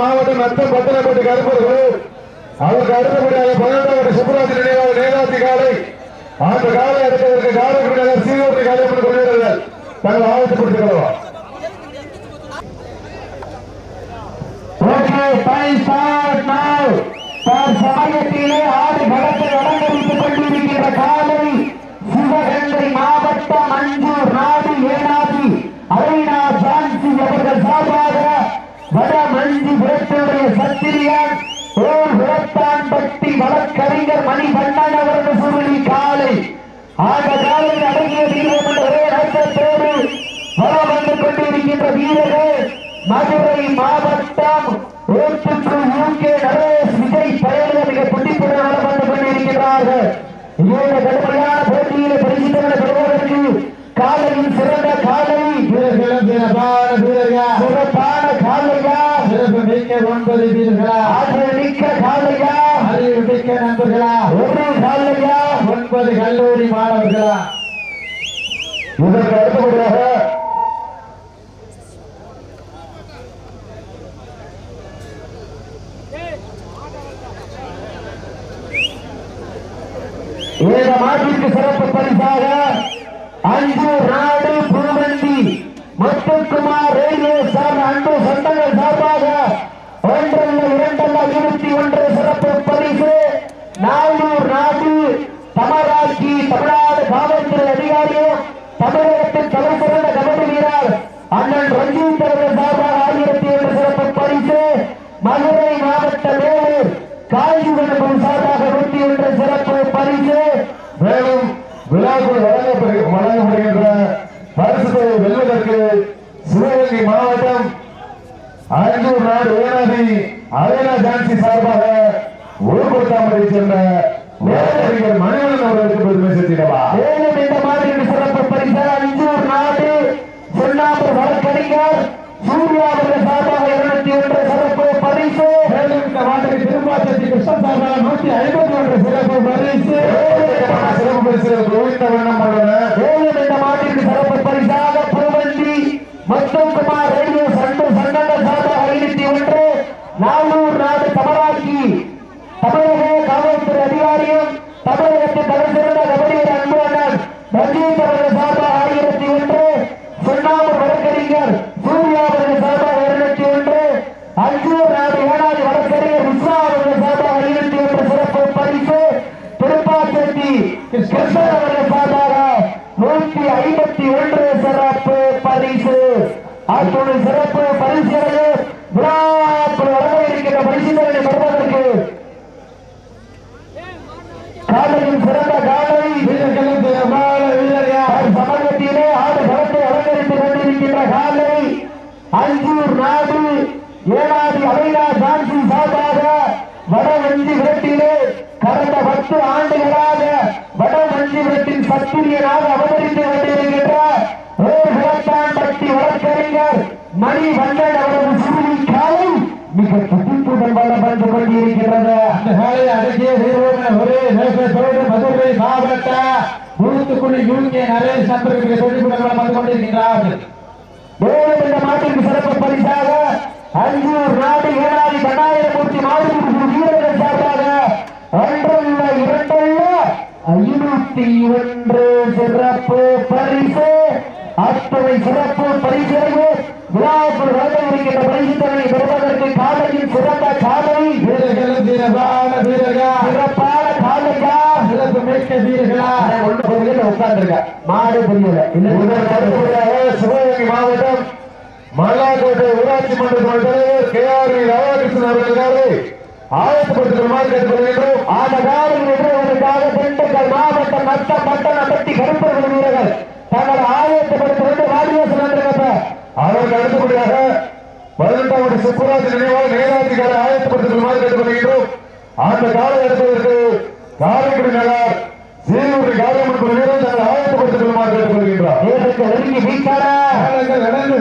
மாவட்டம் நத்தம் பத்தனப்பட்டு கருப்பர்கள் அவருக்கு அடுத்தபடியாக பன்னெண்டாவது சுப்ராஜ் நினைவாக நேதாஜி காலை. அந்த காலை அடுத்ததற்கு காரைக்குடி நகர் சீரோட்டி என்று கொள்கிறார்கள் தங்கள் ஆவணப்படுத்திக் ஓகே டைம் ஸ்டார்ட் நவ கொண்டிருக்கின்ற காலை சிவகங்கை மாவட்டம் அஞ்சு நாடு ஏனாதி அரைனா ஜான்சி அவர்கள் சார்பாக வட மஞ்சி புரட்டுடைய சத்திரியன் புரத்தான்பட்டி வழக்கறிஞர் மணிகண்ணன் அவர்கள் சுருளி காலை. ஆக காலையில் அடங்கிய வீரம் என்ற ஒரே நோக்கத்தோடு வளம் வந்து கொண்டிருக்கின்ற வீரர்கள் மதுரை மாவட்டம் ஓட்டுக்கு யூகே நரேஷ் விஜய் பயணிகள் மிக துடிப்புடன் வளம் வந்து கொண்டிருக்கிறார்கள். இந்த கடுமையான போட்டியில் பரிசுத்தவனை பெறுவதற்கு காலையில் சிறந்த காலை. வீரர்களும் சிறப்பான வீரர்கள். சிறப்பான காலையா? சிறப்பு மிக்க ஒன்பது வீரர்களா ஆற்றல் மிக்க காலையா அறிவு மாணவர்களா? ஒரு காலையா ஒன்பது கல்லூரி மாணவர்களா? இதற்கு அடுத்தபடியாக இந்த மாட்டிற்கு சிறப்பு பரிசாக அஞ்சு நாடு புதுவண்டி முத்துக்குமார் ரயில்வே நானூர் நாடு தமராட்சி தமிழ்நாடு காவல்துறை அதிகாரியும் தமிழகத்தின் தலை சிறந்த கபடி வீரர் அண்ணன் ரஞ்சித் அவர்கள் சார்பாக ஆயிரத்தி ஒன்று சிறப்பு பரிசு. மதுரை மாவட்ட வேலூர் காஞ்சிபுரம் சார்பாக நூற்றி ஒன்று சிறப்பு பரிசு. மேலும் விழாக்குள் வழங்கப்படு வழங்கப்படுகின்ற பரிசுத்தை வெல்வதற்கு சிவகங்கை மாவட்டம் அஞ்சூர் நாடு ஏனாதி அரைனா ஜான்சி சார்பாக ஊர்கொட்டாமரை சென்ற வேலையறிஞர் மணிவண்ணன் அவர்களுக்கு பெருமை சேர்த்திடவா? மேலும் இந்த மாதிரி சிறப்பு பரிசு அஞ்சூர் நாடு சுண்ணாம்பு வழக்கறிஞர் சூர்யா அவர்கள் சார்பாக இருநூத்தி ஒன்று சிறப்பு பரிசு. மேலும் இந்த மாட்டுக்கு திரும்பாச்சத்தி கிருஷ்ணன் சார்பாக நூற்றி ஐம்பத்தி ஒன்று சிறப்பு பரிசு. சிறப்பு பரிசு கோவிந்த வண்ணம் உள்ளன மேலும் இந்த மாட்டிற்கு சிறப்பு பரிசாக புதுவண்டி முத்துக்குமார் ரயில்வே சண்டு சங்கங்கள் சார்பாக ஐநூத்தி ஒன்று நானூர் நாடு தமராக்கி தமிழக காவல்துறை அதிகாரியும் தமிழகத்தின் தலை சிறந்த கபடியர் அன்பு அண்ணன் ரஞ்சித் அவர்கள் சார்பாக ஆயிரத்தி ஒன்று சுண்ணாம்பு வழக்கறிஞர் சூர்யா அவர்கள் சார்பாக இருநூத்தி ஒன்று அஞ்சூர் நாடு ஏனாதி வழக்கறிஞர் விஸ்வா அவர்கள் சார்பாக ஐநூத்தி ஒன்று சிறப்பு பரிசு திருப்பாச்சேரி கிருஷ்ணன் அவர்கள் சார்பாக நூற்றி ஐம்பத்தி ஒன்று சிறப்பு பரிசு அத்துணை சிறப்பு பரிசுகளை விழாக்கள் வழங்க இருக்கின்ற பரிசுகளை பெறுவதற்கு காலையில் சிறந்த காலை வீரர்களும் சிறப்பான வீரர்கள் சமூகத்திலே ஆடு களத்தை அலங்கரித்துக் கொண்டிருக்கின்ற காலை அஞ்சூர் நாடு ஏனாதி அவைனா ஜான்சி சார்பாக வட வஞ்சி விரட்டிலே கடந்த பத்து ஆண்டுகளாக வட வஞ்சி விரட்டின் சத்திரியனாக அவதரித்து கொண்டிருக்கின்ற ஓர் பட்டி வழக்கறிஞர் மணி வண்ணன் அவரது சுருளி காலை மிக துடிப்புடன் வளம் வந்து கொண்டிருக்கிறது அந்த காலை அடக்கிய வீரோட ஒரே நோக்கத்தோடு மதுரை மாவட்ட தூத்துக்குடி யூகே நரேஷ் நண்பர்களுக்கு தொழில்நுட்பம் வந்து கொண்டிருக்கின்றார்கள். மேலும் இந்த மாட்டிற்கு சிறப்பு பரிசாக அஞ்சூர் நாடு ஏழாதி கண்ணாயிரமூர்த்தி மாவட்ட வீரர்கள் சார்பாக ஒன்றல்ல இரண்டல்ல ஐநூத்தி ஒன்று சிறப்பு பரிசு. அத்தனை சிறப்பு பரிசுகளை விழாக்குள் வழங்க இருக்கின்ற பரிசுத்தனை பெறுவதற்கு காலையில் சிறந்த காலை வீரர்களும் வீரர்கள். சிறப்பு மிக்க வீரர்களா உட்கார்ந்துருக்க. மாடு புரியல. சிவகங்கை மாவட்டம் மல்லாக்கோட்டை ஊராட்சி மன்ற தலைவர் கே ஆர் ராதாகிருஷ்ணன் அவர்களுக்காக ஆயத்தப்படுத்துமாறு கேட்டுக்கொள்கின்றோம் ஆட்டக்காரர்கள் எதிர்வதற்காக திண்டுக்கல் மாவட்டம் நத்த பட்டணப்பட்டி கருப்பர்கள் வீரர்கள் தங்கள் ஆயத்தப்படுத்தி வாடிவாசல் வந்திருக்கப்ப அதற்கு அடுத்தபடியாக பதினெட்டாவது சுப்புராஜ் நினைவாக நேராதிகாரி ஆயத்தப்படுத்துமாறு கேட்டுக்கொள்கின்றோம் அந்த காலை எடுப்பதற்கு காரைக்குடி நகர் சீருடி காரியமன் வீரர் தங்கள் ஆயத்தப்படுத்துமாறு கேட்டுக்கொள்கின்றார் நேருக்கு நெருங்கி வீட்டார காலங்கள் நடந்து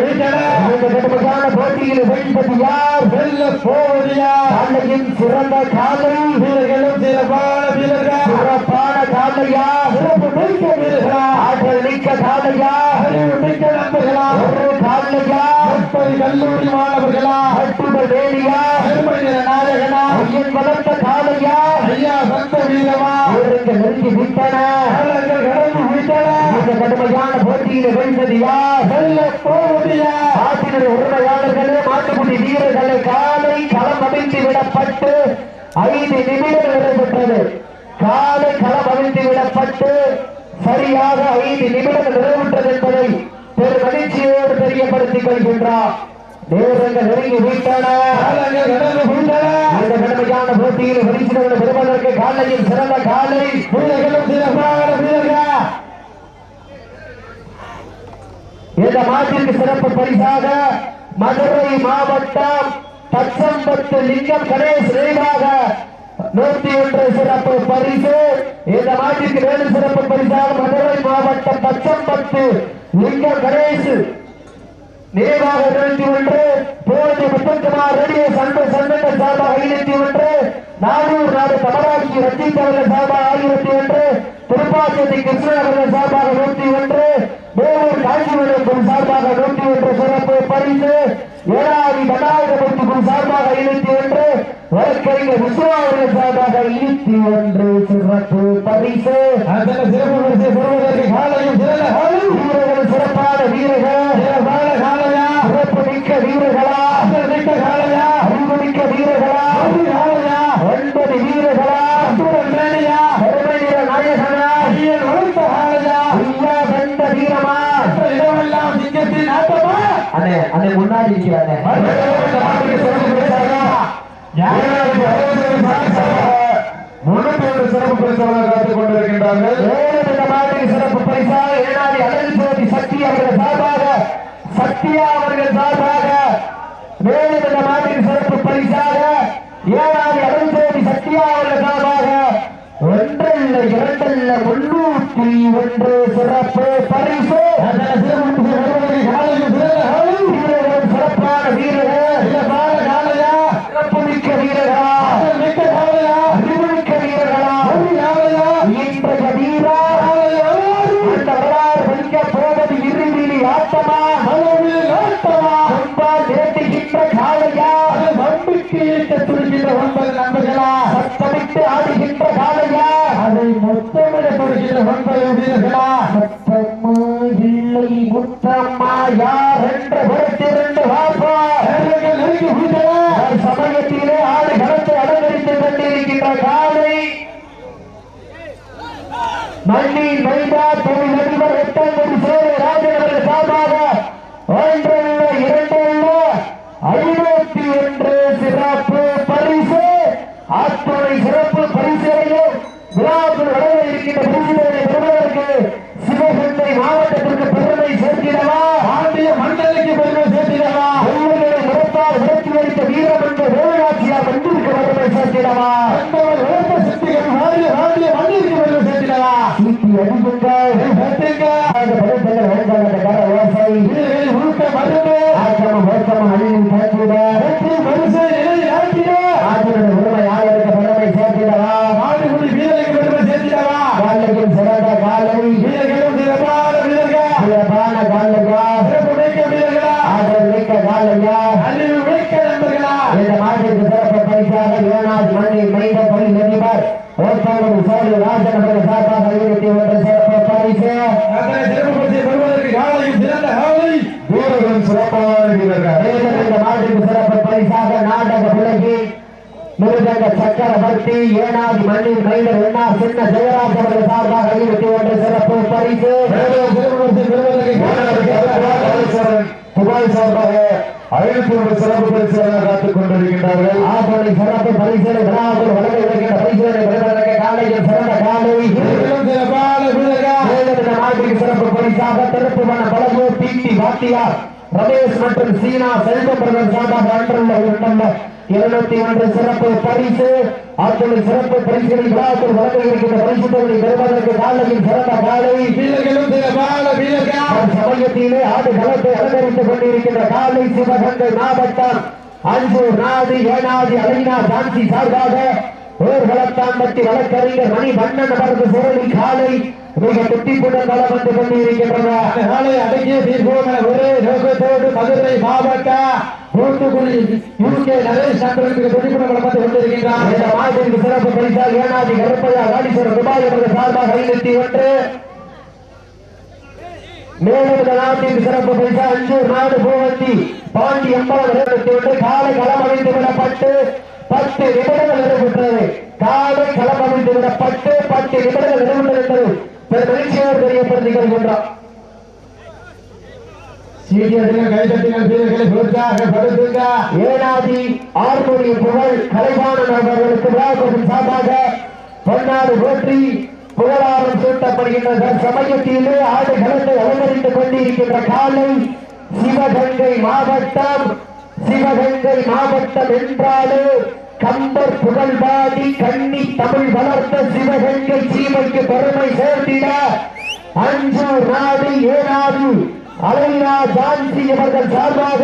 கடுமையான போட்டியில் வெல்வது யார்? வெல்ல போவதியா காலையின் சிறந்த காலை வீரர்களும் சிறப்பான வீரர்கள். சிறப்பான காலையா சிறப்பு மிக்க வீரர்களா? ஆற்றல் மிக்க காலையா அறிவு மிக்க நண்பர்களா? கல்லூரி மாணவர்களா கட்டுமை வேலியா நிற நாயகனா ஐயன் வளர்த்த காலையா ஐயா சந்த வீரமா ஊருக்கு நெருங்கி விட்டன கடந்து விட்டன. இந்த கடுமையான போட்டியில வெல்வது யார்? வெல்ல போவதியா ஆற்றினர் உரிமையாளர்களே மாட்டுக்குடி வீரர்களை காலை களம் அமைத்து விடப்பட்டு ஐந்து நிமிடம் நிறைவேற்றது காலை களம் அமைத்து விடப்பட்டு சரியாக ஐந்து நிமிடம் நிறைவுற்றது என்பதை பெரு மகிழ்ச்சியோடு தெரியப்படுத்திக் கொள்கின்றார். நேரங்கள் நெருங்கி விட்டன இந்த கடுமையான போட்டியில் பரிசுகளை பெறுவதற்கு காலையில் சிறந்த காலை. வீரர்களும் சிறப்பான வீரர்கள்? இந்த மாட்டிற்கு சிறப்பு பரிசாக மதுரை மாவட்டம் பச்சம்பத்து லிங்கம் கணேஷ் நினைவாக நூத்தி ஒன்று சிறப்பு பரிசு. இந்த மாட்டிற்கு வேறு சிறப்பு பரிசாக மதுரை மாவட்டம் பச்சம்பத்து லிங்கம் கணேஷ் நினைவாக நூற்றி ஒன்று போதி முத்துக்குமார் ரெடிய சண்டை சண்டை சார்பாக ஐநூத்தி ஒன்று நானூறு நாடு தமிழாட்சி ரஞ்சித் அவர்கள் சார்பாக ஆயிரத்தி ஒன்று திருப்பாச்சேரி கிருஷ்ணன் அவர்கள் சார்பாக நூற்றி ஒன்று வேலூர் காஞ்சிபுரம் சார்பாக நூற்றி ஒன்று சிறப்பு பரிசு ஏழாவது கடாயுதபுரத்துக்கும் சார்பாக ஐநூத்தி ஒன்று வழக்கறிஞர் விஸ்வா அவர்கள் சார்பாக ஐநூத்தி ஒன்று சிறப்பு பரிசு. அதன சிறப்பு பரிசை பெறுவதற்கு காலையும் சிறந்த காலம் வீரர்கள் சிறப்பான வீரர்கள் சிறப்பான காலையா சிறப்பு மிக்க வீரர்களா மிக்க காலையா அறிவுமிக்க வீரர்களா ஒரு காலையா ஒன்பது வீரர்களா அத்துடன் மேனியா கருமை நிற நாயகனா ஐயன் வளர்த்த காலையா ஐயா கண்ட வீரமா மற்ற இடமெல்லாம் சிங்கத்தின் ஆட்டமா அண்ணே அண்ணே முன்னாடி இருக்கிறானே சிறப்பு பரிசாக காத்துக் கொண்டிருக்கின்றார்கள். சிறப்பு பரிசாக ஏனாதி அழகு ஜோதி சக்தி அவர்கள் சார்பாக சத்யா அவர்கள் சார்பாக வேறு இந்த மாதிரி சிறப்பு பரிசாக ஏனாதி அழகு ஜோதி சத்யா அவர்கள் சார்பாக ஒன்றல்ல இரண்டல்ல முன்னூற்றி ஒன்று சிறப்பு பரிசு வீரர்கள் சிறப்பான வீரர்கள் சிறப்பு மிக்க வீரர்களா அறிவுமிக்க வீரர்களா இன்றைய வீரா அந்த வரலாறு வைக்க போவது இறுதியில் ஆட்டமா கொம்பால் வேட்டுகின்ற காளையா சத்தமிட்டு ஆடுகின்ற காளையா அதை மொத்தமிடப்படுகின்ற ஒன்பது வீரர்களா சத்தம்மா இல்லை முத்தம்மா யார்? என்ற பொறுத்திருந்து விட்டன. சமயத்திலே கொண்டிருக்கின்ற காலை மண்ணின் மைதா தொழில் அதிபர் எட்டங்குடி சேவை ராஜன் அவர்கள் சார்பாக ஒன்றல்ல இரண்டல்ல ஐநூத்தி ஒன்று சிறப்பு பரிசு ஆத்துறை சிறப்பு பரிசுகளையும் விழாவில் வழங்க இருக்கின்ற பரிசுகளை பெறுவதற்கு சிவகங்கை மாவட்டத்திற்கு பெருமை சேர்க்கிறவா பாண்டிய மண்டலுக்கு பெருமை சேர்த்திடவா வெள்ளைகளை முறத்தால் விரட்டி வைத்த வீரம் என்ற வேலுநாச்சியார் மண்ணிற்கு பெருமை சேர்க்கிறவா கண்டவர் வளர்த்த சித்திகள் பாண்டிய பாண்டிய மண்ணிற்கு பெருமை சேர்த்திடவா சீட்டி அடிக்குங்கள் சேர்த்திங்க அந்த அணியின் வேண்டாம் கர ஓசை வீரர்களின் உருட்ட மருந்து ஆச்சம மோசம அணியில் சேர்த்திட வெற்றி பரிசை நிலையில் ஆக்கிட ஆற்றலுடைய உரிமை யாருக்கு பெருமை சேர்த்திடவா ஆண்டுகுடி வீரருக்கு பெருமை சேர்த்திடவா காலையில் சிறந்த காலை வீரர்களும் சிறப்பான வீரர்கள் சிறப்பான காலையா சிறப்பு மிக்க வீரர்களா ஆற்றல் மிக்க காலையா அறிவு மிக்க நண்பர்களா இந்த மாட்டிற்கு சிறப்பு பரிசாக ஏனாது மண்ணில் மைந்த பணி நெறிவார் ஓட்டாளர் சோழ ராஜன் அவர்கள் சார்பாக இருபத்தி ஒன்று சிறப்பு பரிசு அத்தனை சிறப்பு பரிசை பெறுவதற்கு காலையும் சிறந்த காலை வீரர்களும் சிறப்பான வீரர்கள் மேலும் இந்த மாட்டிற்கு சிறப்பு பரிசாக நாடக உலகி மிருதங்க சக்கரவர்த்தி ஏனாதி மண்ணில் மைந்தர் எண்ணா சின்ன ஜெயராஜ் அவர்கள் சார்பாக இருபத்தி ஒன்று சிறப்பு பரிசு. மேலும் சார்பாக ஐநூத்தி ஒன்று சிறப்பு பரிசுகளாக காத்துக் கொண்டிருக்கின்றார்கள். சிறப்பு பரிசுகளை வழங்க இருக்கின்ற பரிசுகளை காலையில் சிறந்த காலை. சிறப்பு பரிசாக வாத்தியார் ரமேஷ் மற்றும் சீனா செல்வ பிரதர் சார்பாக அன்றுள்ள இருநூத்தி ஒன்று சிறப்பு பரிசு. ஆற்றலில் சிறப்பு பரிசுகளை விழாவில் வழங்க இருக்கின்ற பரிசுகளை பெறுவதற்கு காலையில் சிறந்த காலை வீரர்களும் சிறப்பான வீரர்கள். அவர் சமயத்திலே ஆடு களத்தை அலங்கரித்துக் கொண்டிருக்கின்ற காலை சிவகங்கை மாவட்டம் அஞ்சூர் நாடு ஏனாதி அலைனா சாந்தி சார்பாக ஊர்களத்தான் பற்றி வழக்கறிஞர் மணி வண்ணன் அவரது சுரளி காலை மிக துட்டிப்புடன் வளம் வந்து கொண்டிருக்கின்றன. அந்த காலை அடக்கிய தீர்ப்போம் ஒரே நோக்கத்தோடு மதுரை மாவட்ட தூத்துக்குடி யூகே நரேஷ் சந்திரனுக்கு துடிப்புடன் வளர்ந்து கொண்டிருக்கின்றார். இந்த மாதத்திற்கு சிறப்பு பரிசால் ஏனாதி கருப்பையா காடீஸ்வரர் துபாய் அவர்கள் சார்பாக ஐநூத்தி ஒன்று. மேலும் இந்த நாட்டின் சிறப்பு பரிசா அஞ்சூர் நாடு பூவந்தி பாண்டி இருபத்தி ஒன்று. காலை களம் அமைந்து விடப்பட்டு பத்து நிமிடங்கள் நடைபெற்றது. காலை களம் அமைந்து விடப்பட்டு பத்து நிமிடங்கள் பெரும் மகிழ்ச்சியோடு கைதட்டினர் வீரர்களை உற்சாகப்படுத்துங்க ஏனாதி ஆர்மொழி புகழ் கலைவாணன் அவர்களுக்கு விழாக்களின் சார்பாக பொன்னாடு போற்றி புகழாரம் சூட்டப்படுகின்ற சமயத்திலே ஆடு களத்தை அலங்கரித்துக் கொண்டிருக்கின்ற காலை சிவகங்கை மாவட்டம் சிவகங்கை மாவட்டம் என்றாலே கம்பர் புகழ்பாடி கண்ணி தமிழ் வளர்த்த சிவகங்கை சீமைக்கு பெருமை சேர்த்திட அஞ்சூர் நாடு ஏனாது அலைனா ஜான்சி இவர்கள் சார்பாக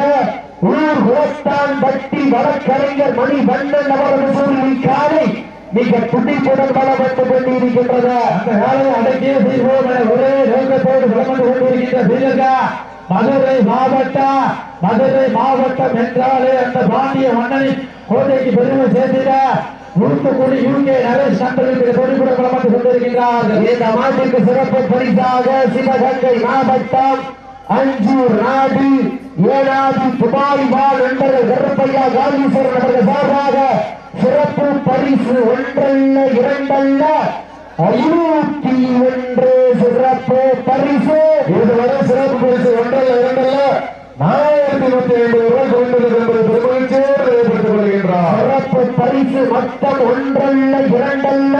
ஊர் குலத்தான் பட்டி வழக்கறிஞர் மணி வண்ணன் அவரது சூழ்நிலை காலை மிக துடிப்புடன் பலப்பட்டுக் கொண்டிருக்கின்றது. அந்த காலை அடக்கிய செய்வோம் என ஒரே நோக்கத்தோடு வளர்ந்து கொண்டிருக்கின்ற வீரர்கள்? மதுரை மாவட்டம் மதுரை மாவட்டம் என்றாலே அந்த பாண்டிய மன்னனின் கோட்டைக்கு பெருமை சேர்த்திட தூத்துக்குடி யூகே நரேஷ் சந்திரனுக்கு துடிப்புடன் வளர்ந்து கொண்டிருக்கின்றார்கள். இந்த மாட்டிற்கு சிறப்பு பரிசாக சிவகங்கை மாவட்டம் அஞ்சூர் நாடு ஏழாவது துபாய் வாழ் என்பது கருப்பையா காந்தீஸ்வரன் அவர்கள் சார்பாக சிறப்பு பரிசு ஒன்றல்ல இரண்டல்ல ஐநூத்தி ஒன்று சிறப்பு பரிசு. இதுவரை சிறப்பு பரிசு ஒன்றல்ல இரண்டல்ல. நாலாயிரத்தி நூத்தி ஐம்பது ரூபாய் கொண்டது என்பதை பெருமகிழ்ச்சியோடு ஏற்படுத்திக் கொள்கின்றார். சிறப்பு பரிசு மொத்தம் ஒன்றல்ல இரண்டல்ல.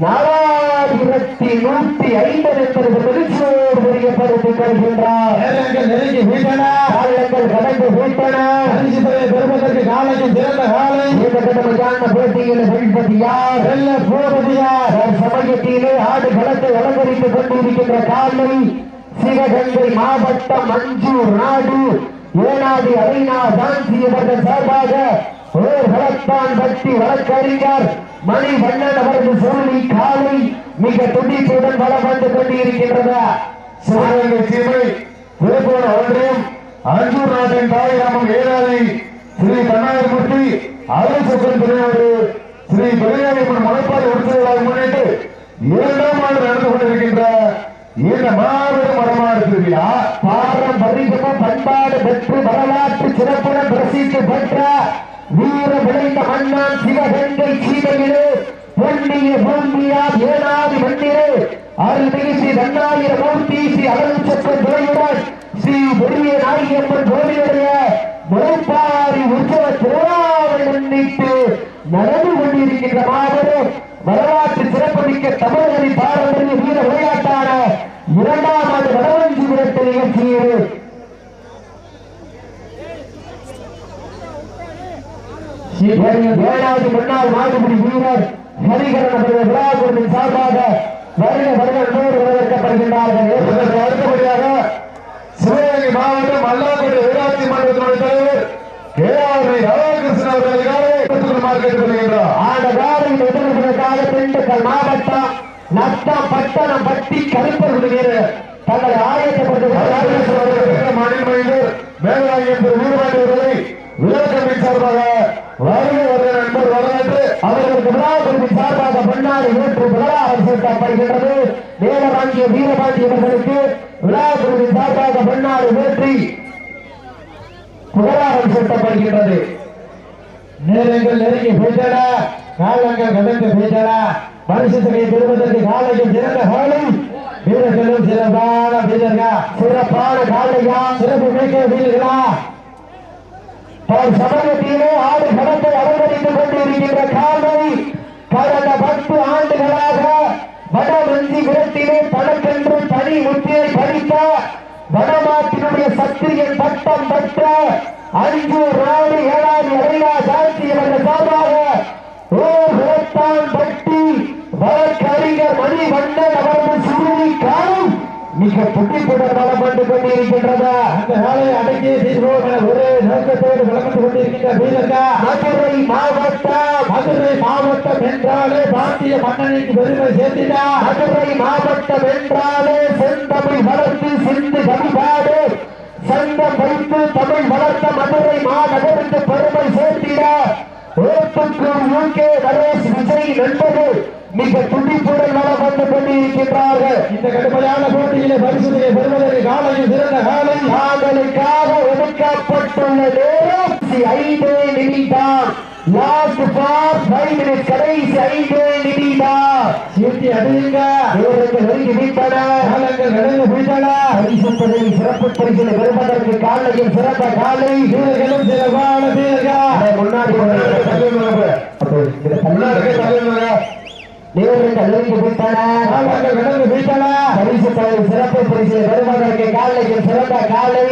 நாலாயிரத்தி நூத்தி ஐம்பது என்பது மகிழ்ச்சியோடு தெரியப்படுத்திக் கொள்கின்றார் நெருங்கி வீட்டன காலங்கள் கடந்து தொகையை பெறுவதற்கு காலைக்கு சிறந்த காலை. இந்த கடமைக்கான போட்டியில் வெல்வது யார்? வெல்ல போவது யார்? சமயத்திலே ஆடு களத்தை அலங்கரித்துக் கொண்டிருக்கின்ற காலை சிவகங்கை மாவட்டம் மஞ்சூர் நாடு. ஏனாதி அரைனா தான்சி அவர்கள் சார்பாக ஓர் பக்தி வழக்கறிஞர் மணி வண்ணன் அவரது சொல்லி காலை மிக துடிப்புடன் வளம் வந்து கொண்டிருக்கின்றது. சிவகங்கை சீமை திருப்பூர் ஒன்றியம் அஞ்சூர் நாட்டின் தாயிராமம் ஏனாதி ஸ்ரீ தன்னாயமூர்த்தி அருள் சுக்கன் ஸ்ரீ பெரியாரியம்மன் மலைப்பாறை உற்சவங்களை முன்னிட்டு இரண்டாம் ஆண்டு நடந்து கொண்டிருக்கின்ற இந்த மாபெரும் வடமாடு திருவிழா பாரம் பாரம்பரியமும் பண்பாடு பெற்று வரலாற்று சிறப்புடன் பிரசித்தி பெற்ற வீர விளைந்த மன்னான் சிவகங்கை சீமையிலே பொன்னிய பூமியா ஏனாதி மண்ணிலே அருள்மிகு ஸ்ரீ தன்னாயிர மூர்த்தி ஸ்ரீ அருள் சக்கர துறையுடன் ஸ்ரீ பெரிய நாயகம்மன் கோவிலுடைய முளைப்பாரி உற்சவ திருவிழாவை முன்னிட்டு நடந்து கொண்டிருக்கின்ற மாபெரும் வரலாற்று சிறப்புமிக்க தமிழர்களின் பாரம்பரிய வீர விளையாட்டு இரண்டாம் ஆண்டு வடவஞ்சி விரட்டு நிகழ்ச்சியில் ஏழாவது முன்னாள் மாடுபிடி வீரர் ஹரிகரன் விழாக்குழுவின் சார்பாக வருட வருடம் நூறு வரவேற்கப்படுகின்றார்கள் அடுத்தபடியாக சிவகங்கை மாவட்டம் அல்லாக்குடி ஊராட்சி மன்றத்தினுடைய தலைவர் கே ராதாகிருஷ்ணன் அவர்கள் ஆண்ட காலையில் எதிர்ப்பதற்காக திண்டுக்கல் மாவட்டம் நத்தம் பட்டணம் பட்டி கருப்பர் வீரர் தங்களை ஆயத்தப்படுத்த மணிமணிந்தர் மேலாய் என்ற வீரவாண்டி அவர்களை சார்பாக அவர்களுக்கு விழாக்குழுவின் சார்பாக பொன்னாடி நூற்று விழாவில் சேர்க்கப்படுகின்றது மேலவாங்கிய வீரபாண்டி அவர்களுக்கு விழாக்குழுவின் சார்பாக பொன்னாடி நூற்றி புகழாரம் சூட்டப்படுகின்றது நேரங்கள் நெருங்கி போயிட்டன. காலங்கள் கடந்து போயிட்டன. மனுஷ தொகையை பெறுவதற்கு காலையும் சிறந்த காலை வீரர்களும் சிறப்பான வீரர்கள்? சிறப்பான காலையா? சிறப்பு மிக்க வீரர்களா? அவர் அலங்கரித்துக் கொண்டிருக்கின்ற காலை கடந்த பத்து ஆண்டுகளாக வடவஞ்சி விரட்டிலே தனக்கென்று தனி முத்திரை படித்த வடமாட்டினுடைய சத்திரியன் பட்டம் பெற்ற அஞ்சு ராணி ஏழாவது அரையா சாட்சி அவர்கள் சார்பாக ஓ விரட்டான் பட்டி வழக்கறிஞர் மணி வண்ணன் அவரது சிறுமி காலம் மிக துடிப்புடன் வளம் கொண்டிருக்கின்றதா அந்த காலை அடக்கி தீர்வோம் என ஒரே நோக்கத்தோடு வளர்ந்து கொண்டிருக்கின்ற வீரக்கா மதுரை மாவட்ட மதுரை மாவட்டம் என்றாலே பாண்டிய மன்னனுக்கு பெருமை சேர்த்திடா மதுரை மாவட்டம் என்றாலே செந்தமிழ் வளர்த்து சிந்து கவிபாடு சங்கம் வைத்து தமிழ் வளர்த்த மதுரை மாநகருக்கு பெருமை சேர்த்திட ஓட்டுக்கு யூகே நரேஷ் விஜய் நண்பர்கள் மிக துடிப்புடன் வந்து கொண்டிருக்கின்றார்கள். இந்த கடுமையான போட்டியிலே பரிசுகளை பெறுவதற்கு காலையில் சிறந்த காலை. காதலுக்காக ஒதுக்கப்பட்டுள்ள நேரம் ஐந்து நிமிடம். லாஸ்ட் ஃபார் ஃபைவ் மினிட்ஸ் கடைசி ஐந்து நிமிடம். சீட்டி அடியுங்க. நேரங்கள் நெருங்கி விட்டன. காலங்கள் நடந்து விட்டன. பரிசுத்ததை சிறப்பு பரிசிலை பெறுவதற்கு காலையில் சிறந்த காலை. வீரர்களும் சிறப்பான வீரர்கள். முன்னாடி விட்டன காலங்கள் நடந்து விட்டன பரிசுத்ததை சிறப்பு பரிசிலை பெறுவதற்கு காலையில் சிறந்த காலை.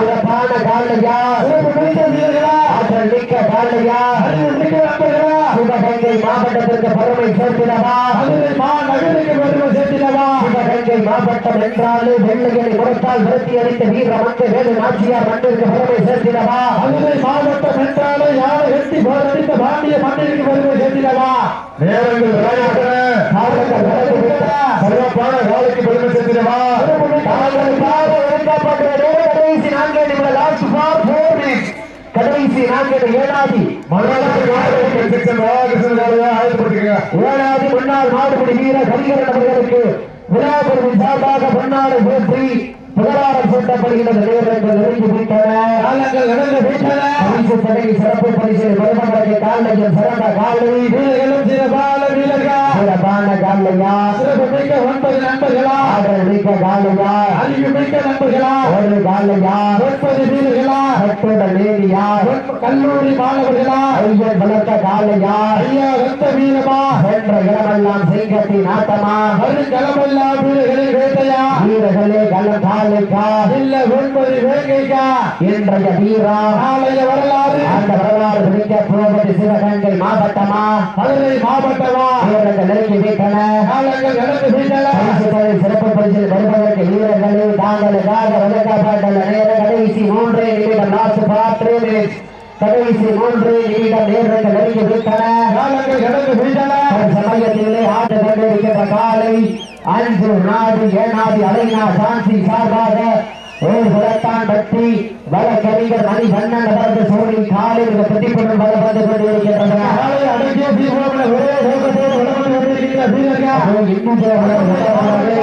சிறப்பான காலையா? ஆற்றல் மிக்க காலையா? சிவகங்கை மாவட்டத்திற்கு பெருமை சேர்த்திடவா? சிவகங்கை மாவட்டம் என்றாலே வெள்ளையனை முறைத்தால் விரட்டி அடித்த வீர மங்க வேலு நாச்சியார் மண்ணிற்கு பெருமை சேர்த்திடவா? மாவட்டம் என்றாலே யாரை வெட்டி போரடித்த பாண்டிய மண்ணிற்கு பெருமை சேர்த்திடவா? நேரங்கள் விளையாட்டன. சிறப்பான காலைக்கு பெருமை சேர்த்திடவா கடைசி நான்கு நிமிட லாஸ்ட் ஃபார் ஃபோர் மினிட்ஸ் கடைசி நான்கு ஆயத்தப்படுத்துங்க. ஏழாவது முன்னாள் மாடுபிடி வீரர் ஹரிகரன் அவர்களுக்கு விழாக்குழுவின் சார்பாக பொன்னாடு போற்றி புகழாரம் சூட்டப்படுகிறது நேரங்கள் நெருங்கி விட்டன காலங்கள் நடந்து விட்டன பரிசு தடை சிறப்பு பரிசு பெருமக்களுக்கு காலையில் சிறந்த காலை வீரர்களும் சிறப்பான வீரர்கள்? சிறப்பான காலையா சிறப்பு மிக்க ஒன்பது நண்பர்களா? ஆடல் மிக்க காலையா அறிவு மிக்க நண்பர்களா? ஒரு காலையா ஒன்பது வீரர்களா? மற்றொரு லேடியா கல்லூரி மாணவர்களா? ஐயர் வளர்த்த காலையா ஐயா ரத்த வீரமா? என்ற இடமெல்லாம் சிங்கத்தின் ஆட்டமா? வருங்களமெல்லாம் வீரர்களின் வேட்டையா? வீரர்களே கலம் காலைக்கா இல்ல ஒன்பது வேங்கைக்கா. இன்றைய வீரா. நாளைய வரலாறு. அந்த வரலாறு பிடிக்க போவது சிவகங்கை மாவட்டமா? மதுரை மாவட்டமா? வீரர்கள் நெருங்கி விட்டன. காலங்கள் நடந்து விட்டன. சிறப்பு பரிசில் வருவதற்கு வீரர்களே தாங்களுக்காக ஒதுக்கப்பட்டுள்ள நேர கடைசி மூன்றே நிமிடம் த்ரீ மினிட்ஸ் கடைசி மூன்று நிமிடம் நேரங்கள் நெருங்கி விட்டன. காலங்கள் கடந்து விட்டன. சமயத்திலே ஆண்டு கொண்டிருக்கின்ற காலை அஞ்சு நாடு ஏனாதி அலைனா சாந்தி சார்பாக ஒரு புலத்தான் பற்றி வழக்கறிஞர் மணி பன்னெண்டு பரப்பு சோழி காலையில் மிக பிரதிபலன் வர வந்து கொண்டிருக்கின்றன காலை அடங்கிய தீபோட ஒரே வேகத்தோடு வளர்ந்து கொண்டிருக்கிற வீரர்கள் இன்னும் அடே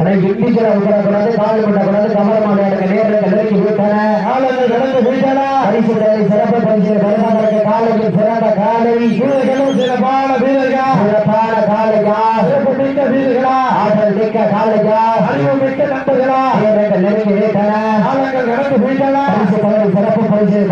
இண்டிஜுவல் உட்காரக்கூடாது கால் பண்ணக்கூடாது கமலமான நேரங்கள் நெருங்கி விட்டன. காலங்கள் கடந்து விட்டன. பரிசு தேவை சிறப்பு பரிசு பெருமாளுக்கு காலையில் சிறந்த காலை. வீரர்களும் சிறப்பான வீரர்கள்? சிறப்பான காலையா? சிறப்பு மிக்க வீரர்களா? ஆற்றல் மிக்க காலையா? அறிவு மிக்க நண்பர்களா? நேரங்கள் நெருங்கி விட்டன. காலங்கள் கடந்து விட்டன. பரிசு தேவை சிறப்பு பரிசு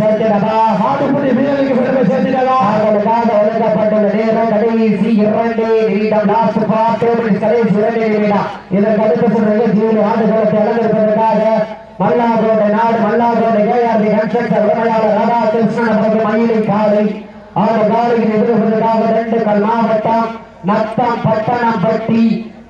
சேர்த்திடவா மாட்டுப்புடி வீரருக்கு பெருமை சேர்த்திடவா அவர்களுக்காக ஒதுக்கப்பட்டுள்ள நேரம் கடைசி இரண்டு நிமிடம் லாஸ்ட் பார்த்து கடைசி இரண்டு நிமிடம் இதற்கு அடுத்த சில நிகழ்ச்சியில் ஆண்டுகளுக்கு அலங்கரிப்பதற்காக மல்லாபுரோட நாடு மல்லாபுரோட கேஆர்பி கன்ஸ்ட்ரக்டர் உடமையாளர் ராதா கிருஷ்ணன் அவர்கள் மயிலை காலை. அவர் காலையில் எதிர்ப்பதற்காக கல் மாவட்டம் நத்தம் பட்டணம் பட்டி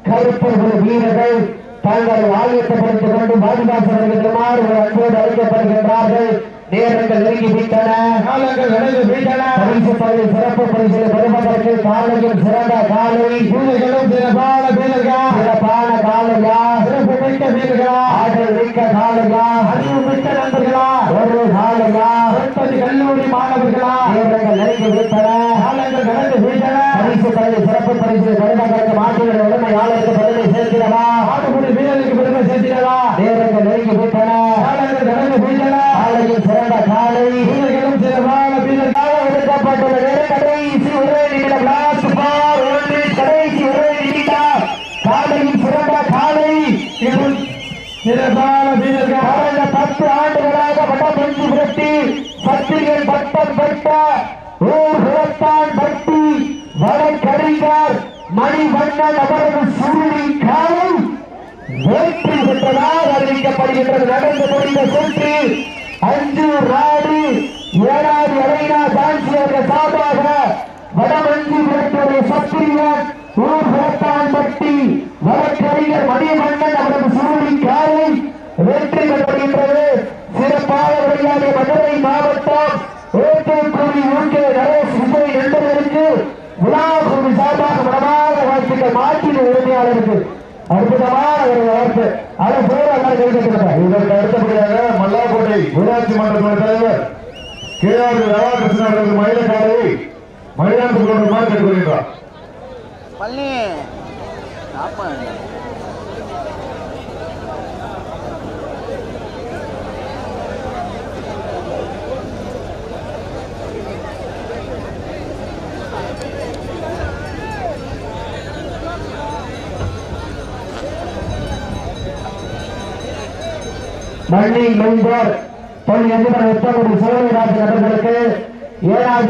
கருப்பர்கள் வீரர்கள் தங்கள் தங்களை பொறுத்துக் கொண்டு பாதுகாப்பதற்குமாறு ஒரு அன்போடு அழைக்கப்படுகின்றார்கள். நேரங்கள் நெருங்கி விட்டன காலங்கள் நடந்து விட்டன பரிசு பள்ளி சிறப்பு பரிசில் பெறுவதற்கு காலையில் சிறந்த காலை. வீரர்களும் சிறப்பான வீரர்கள் சிறப்பான காலையா? சிறப்பு மிக்க வீரர்களா ஆற்றல் மிக்க காலையா? அறிவு மிக்க நண்பர்களா? ஒரு காலையா? ஒன்பது கல்லூரி மாணவர்களா? நேரங்கள் நெருங்கி விட்டன. காலங்கள் நடந்து விட்டன. பரிசு பள்ளி சிறப்பு பரிசில் பெறுவதற்கு மாற்றுகிற உரிமையாளருக்கு பெருமை சேர்க்கிறவா ஆட்டுக்குடி வீரருக்கு பெருமை சேர்க்கிறவா நேரங்கள் நெருங்கி விட்டன காலங்கள் நடந்து விட்டன காலையில் சிறந்த காலை வீரர்களும் சிறப்பான வீரர்களாக ஒதுக்கப்பட்டுள்ள நேரம் கடைசி ஒரே நிமிடம் லாஸ்ட் பார் ஒன்று கடைசி ஒரே நிமிடம் காலையில் சிறந்த காலை சிறப்பான வீரர்கள் கடந்த பத்து ஆண்டுகளாக வடமஞ்சி புரட்டி சத்திரியன் பட்டம் பெற்ற ஊர் பட்டி வடக்கறிஞர் மணிவண்ணன் அவரது சுருளி காலை வெற்றி பெற்றதால் அறிவிக்கப்படுகின்றது. நடந்து முடிந்த சுற்று அஞ்சு நாடு ஏழாவது அரைனா சாட்சியர்கள் சார்பாக வடமஞ்சி புரட்டுடைய சத்திரியன் ஊர் புறத்தான் பட்டி வழக்கறிஞர் மணிவண்ணன் அவரது சுருளி காலை வெற்றி பெறுகின்றது சிறப்பாக விளையாடிய மதுரை மாவட்டம் ஓட்டுக்குடி ஊக்கே நரேஷ் விஜய் என்பவருக்கு விழாக்குழு சார்பாக மனமாக வாழ்த்துக்கள். மாற்றின உரிமையாளருக்கு அற்புதமான ஒரு வார்த்தை அதை போல நான் கேட்கிறேன் இதற்கு அடுத்தபடியாக மல்லாக்கோட்டை ஊராட்சி மன்ற தலைவர் கேஆர் ராதாகிருஷ்ணன் அவர்கள் மயிலக்காரை மயிலாடுதுறை கொண்டு கேட்டுக்கொள்கின்றார் பள்ளி சாப்பாடு மண்ணி மெய்தோர் தொழில் எந்திர எத்தனை நாட்டு நபர்களுக்கு ஏழாவது